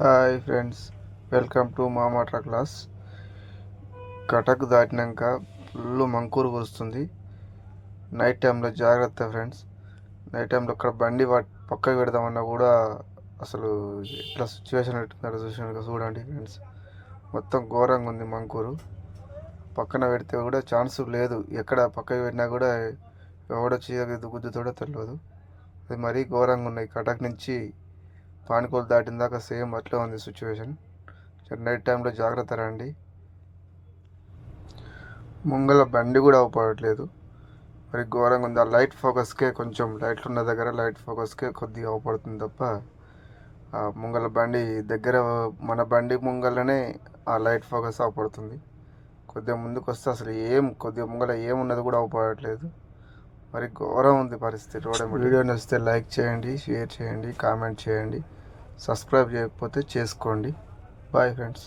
Hi friends welcome to మామాట్రా class Cuttack దాటినాక full మంకూరు వస్తుంది నైట్ టైంలో జాగ్రత్త ఫ్రెండ్స్. నైట్ టైంలో ఇక్కడ బండి పట్- పక్కకు పెడదామన్నా కూడా అసలు ఇట్లా సిచ్యువేషన్ ఎట్లుందో చూసిన చూడండి ఫ్రెండ్స్. మొత్తం ఘోరంగా ఉంది మంకూరు. పక్కన పెడితే కూడా ఛాన్స్ లేదు. ఎక్కడ పక్కకు పెట్టినా కూడా ఎవడొచ్చి గుద్దుతాడో తెలియదు అది మరీ ఘోరంగా ఉన్నాయి. కటక్ నుంచి పానికోలు దాటిన దాకా సేమ్ అట్లే ఉంది సిచ్యువేషన్ నైట్ టైంలో జాగ్రత్త రండి. ముంగల బండి కూడా అవపడట్లేదు మరి ఘోరంగా ఉంది. ఆ లైట్ ఫోకస్కే కొంచెం లైట్లు ఉన్న దగ్గర లైట్ ఫోకస్కే కొద్దిగా అవపడుతుంది తప్ప ఆ ముంగల బండి దగ్గర మన బండి ముంగలనే ఆ లైట్ ఫోకస్ అవపడుతుంది కొద్దిగా ముందుకు వస్తే అసలు ఏం కొద్దిగా ముంగల ఏమున్నది కూడా అవపడట్లేదు మరి ఘోరం ఉంది పరిస్థితి రోడ్ వీడియో నచ్చితే లైక్ చేయండి షేర్ చేయండి కామెంట్ చేయండి. సబ్స్క్రైబ్ చేయకపోతే చేసుకోండి. Bye friends.